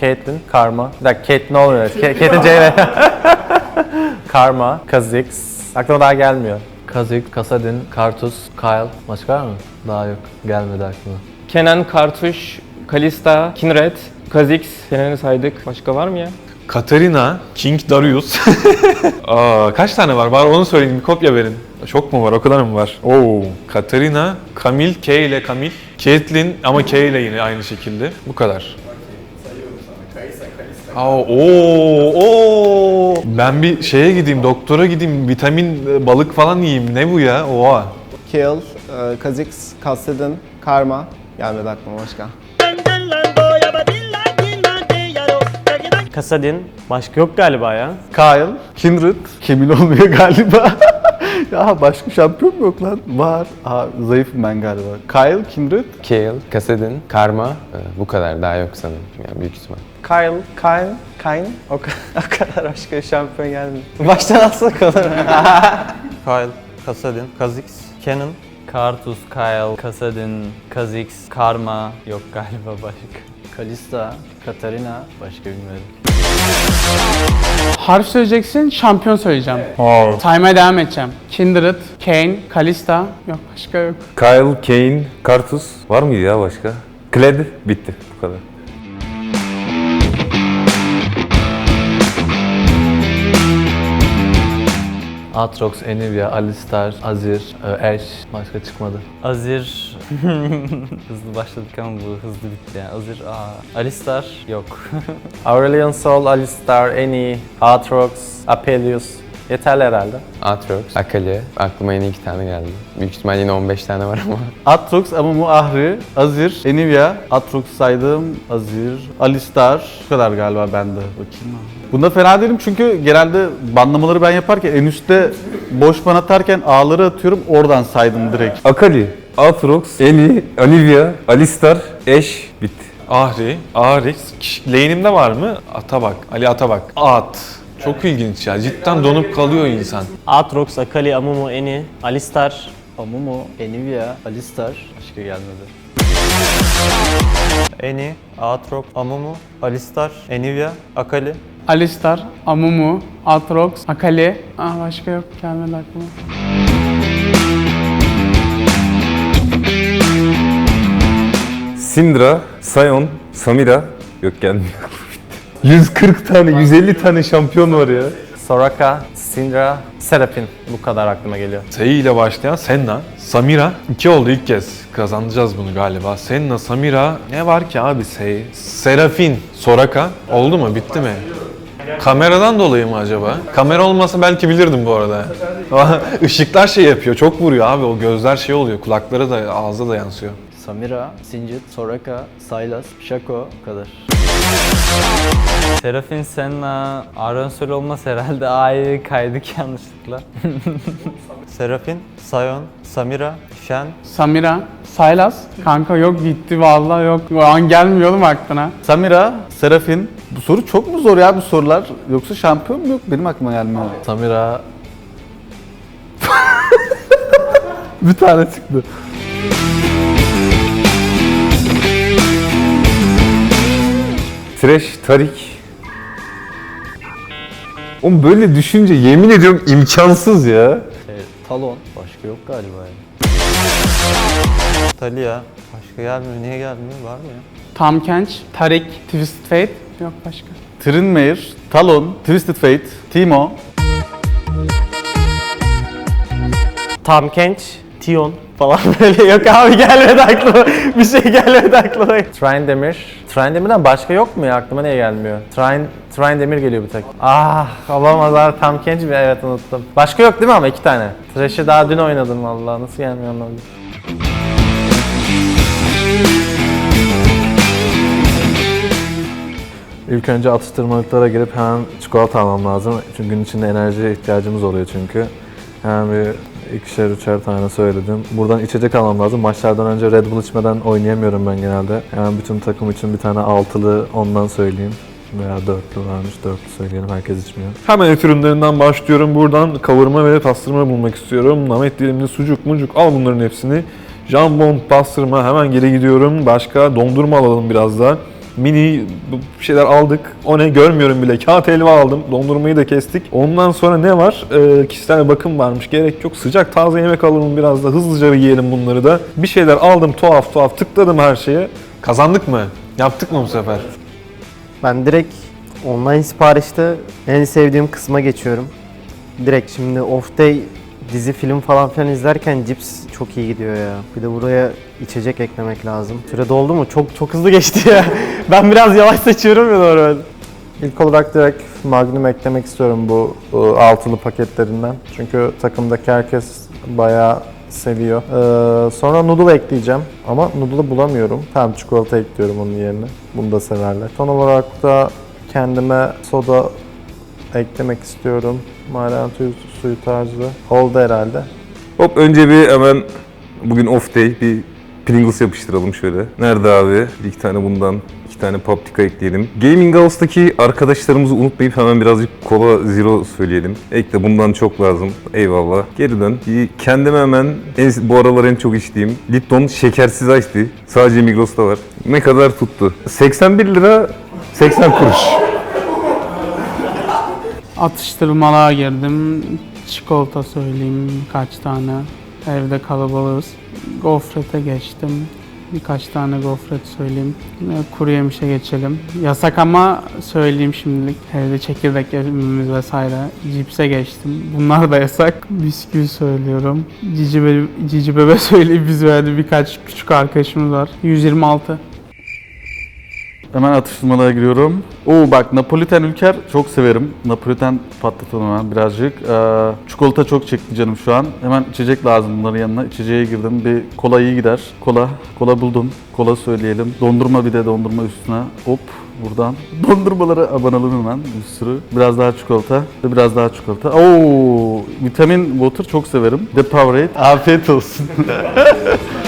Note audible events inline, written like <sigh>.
Caitlyn, Karma. Bir dakika Caitlyn olmuyor. Caitlyn C. <laughs> Karma, Kha'Zix. Aklıma daha gelmiyor. Kazik, Kasadin, Kartus, Kyle. Başka var mı? Daha yok. Gelmedi aklıma. Kenan, Kartuş, Kalista, Kinred, Kha'Zix. Seneni saydık. Başka var mı ya? Katarina, King Darius. <laughs> Aa, kaç tane var? Var onu söyleyin, bir kopya verin. Çok mu var? O kadar mı var? Oo. Katarina, Kamil, K ile Kamil. Caitlyn ama K ile yine aynı şekilde. Bu kadar. Aa, oo, oo. Ben bir şeye gideyim, doktora gideyim, vitamin, e, balık falan yiyeyim. Ne bu ya? Oha. Kill, e, Kha'Zix, Kassadin, Karma. Gelmedi aklıma başka. Kasadin. Başka yok galiba ya. Kyle, Kindred, Kemil olmuyor galiba. <laughs> ya başka şampiyon mu yok lan? Var. Aa, zayıfım ben galiba. Kyle, Kindred, Kale, Kasedin, Karma e, bu kadar daha yok sanırım yani büyük ihtimal. Kyle, Kyle, Kayn. O, ka- <laughs> o kadar başka şampiyon gelmedi. Baştan alsak olur. <laughs> Kyle, Kasadin, Kha'Zix, Kenan, Kartus, Kyle, Kasadin, Kha'Zix, Karma. Yok galiba başka. Kalista, Katarina. Başka bilmiyorum. Harf söyleyeceksin, şampiyon söyleyeceğim. Time'a devam edeceğim. Kindred, Kane, Kalista. Yok başka yok. Kyle, Kane, Kartus. Var mıydı ya başka? Kled bitti. Bu kadar. Atrox, Enivia, Alistar, Azir, Ashe. Başka çıkmadı. Azir. <laughs> hızlı başladık ama bu hızlı bitti yani. Azir, aa. Alistar yok. <laughs> Aurelion Sol, Alistar, Annie, Aatrox, Apelius. Yeterli herhalde. Atrox, Akali, aklıma yeni iki tane geldi. Büyük ihtimal yine 15 tane var ama. <laughs> Atrox, Amumu, Ahri, Azir, Enivia, Atrox saydım, Azir, Alistar. Bu kadar galiba bende. Bakayım abi. Bunda fena değilim çünkü genelde banlamaları ben yaparken en üstte boş ban atarken A'ları atıyorum oradan saydım direkt. Akali, Aatrox, Eni, Olivia, Alistar, Ashe bitti. Ahri, Arix. Lane'imde var mı? Atabak, Ali Atabak. At. Çok ilginç ya. Cidden donup kalıyor insan. Aatrox, Akali, Amumu, Eni, Alistar. Amumu, Enivia, Alistar. Başka gelmedi. Eni, Aatrox, Amumu, Alistar, Enivia, Akali, Alistar, Amumu, Atrox, Akali. Aa başka yok gelmedi aklıma. Syndra, Sion, Samira. Yok gelmiyor. 140 tane, 150 tane şampiyon var ya. Soraka, Syndra, Seraphine. Bu kadar aklıma geliyor. S ile başlayan Senna, Samira. iki oldu ilk kez. Kazanacağız bunu galiba. Senna, Samira. Ne var ki abi S? Serafin, Soraka. Oldu mu? Bitti mi? Kameradan dolayı mı acaba? Kamera olmasa belki bilirdim bu arada. <laughs> Işıklar şey yapıyor, çok vuruyor abi. O gözler şey oluyor, kulakları da ağza da yansıyor. Samira, Singed, Soraka, Sylas, Shaco. Bu kadar. Serafin Senna, Aronsol olmaz herhalde. <laughs> A'yı kaydık yanlışlıkla. <laughs> Serafin, Sion, Samira, Shen, Samira, Sylas. Kanka yok gitti vallahi yok. O an gelmiyor oğlum aklına. Samira, Serafin. Bu soru çok mu zor ya bu sorular? Yoksa şampiyon mu yok? Benim aklıma gelmiyor. Samira, <laughs> Bir tane çıktı. Trash, Tarik. Oğlum böyle düşünce yemin ediyorum imkansız ya. e, Talon. Başka yok galiba yani. Talia. Başka gelmiyor. Niye gelmiyor? Var mı ya? Tam Kench, Tarik, Twisted Fate. Yok başka. Trinmere, Talon, Twisted Fate, Timo, Tam Kench, Tion falan <laughs> böyle yok abi gelmedi aklıma. <laughs> Bir şey gelmedi aklıma. Trine Trindemir'den başka yok mu ya? Aklıma niye gelmiyor? Trine, Trindemir geliyor bir tek. Ah olamazlar tam genç bir evet unuttum. Başka yok değil mi ama iki tane? Thresh'i daha dün oynadım vallahi nasıl gelmiyor anlamadım. İlk önce atıştırmalıklara girip hemen çikolata almam lazım. Çünkü gün içinde enerjiye ihtiyacımız oluyor çünkü. Hemen bir ikişer üçer tane söyledim. Buradan içecek almam lazım. Maçlardan önce Red Bull içmeden oynayamıyorum ben genelde. Yani bütün takım için bir tane altılı ondan söyleyeyim. Veya dörtlü varmış. Dörtlü söyleyelim. Herkes içmiyor. Hemen et ürünlerinden başlıyorum. Buradan kavurma ve pastırma bulmak istiyorum. Namet dilimli sucuk, mucuk al bunların hepsini. Jambon, pastırma hemen geri gidiyorum. Başka dondurma alalım biraz da. Mini bir şeyler aldık. O ne görmüyorum bile. Kağıt helva aldım. Dondurmayı da kestik. Ondan sonra ne var? Ee, kişisel bakım varmış. Gerek yok. Sıcak taze yemek alalım biraz da. Hızlıca yiyelim bunları da. Bir şeyler aldım tuhaf tuhaf. Tıkladım her şeye. Kazandık mı? Yaptık mı bu sefer? Ben direkt online siparişte en sevdiğim kısma geçiyorum. Direkt şimdi off day dizi film falan filan izlerken cips çok iyi gidiyor ya. Bir de buraya içecek eklemek lazım. Süre doldu mu? Çok çok hızlı geçti ya. <laughs> ben biraz yavaş seçiyorum ya normalde. İlk olarak direkt Magnum eklemek istiyorum bu altılı paketlerinden. Çünkü takımdaki herkes bayağı seviyor. Ee, sonra noodle ekleyeceğim ama noodle'ı bulamıyorum. Tamam çikolata ekliyorum onun yerine. Bunu da severler. Son olarak da kendime soda eklemek istiyorum. Maden suyu, suyu tarzı. Oldu herhalde. Hop önce bir hemen bugün off day bir Pringles yapıştıralım şöyle. Nerede abi? Bir iki tane bundan, iki tane paprika ekleyelim. Gaming House'daki arkadaşlarımızı unutmayıp hemen birazcık Cola Zero söyleyelim. Ekle bundan çok lazım. Eyvallah. Geri dön. Bir Kendime hemen en, bu aralar en çok içtiğim Lipton şekersiz tea. Sadece Migros'ta var. Ne kadar tuttu? 81 lira 80 kuruş. Atıştırmalığa girdim. Çikolata söyleyeyim birkaç tane. Evde kalabalığız. Gofrete geçtim. Birkaç tane gofret söyleyeyim. Kuru yemişe geçelim. Yasak ama söyleyeyim şimdilik. Evde çekirdek yememiz vesaire. Cipse geçtim. Bunlar da yasak. Bisküvi söylüyorum. Cici, bebe, cici bebe <laughs> söyleyeyim biz verdi birkaç küçük arkadaşımız var. 126. Hemen atıştırmalığa giriyorum. Oo bak Napoliten Ülker çok severim. Napoliten patlatalım hemen birazcık. Ee, çikolata çok çekti canım şu an. Hemen içecek lazım bunların yanına. İçeceğe girdim. Bir kola iyi gider. Kola. Kola buldum. Kola söyleyelim. Dondurma bir de dondurma üstüne. Hop buradan. <laughs> Dondurmaları abanalım hemen bir sürü. Biraz daha çikolata ve biraz daha çikolata. Oo, vitamin water çok severim. The Powerade. Afiyet olsun. <laughs>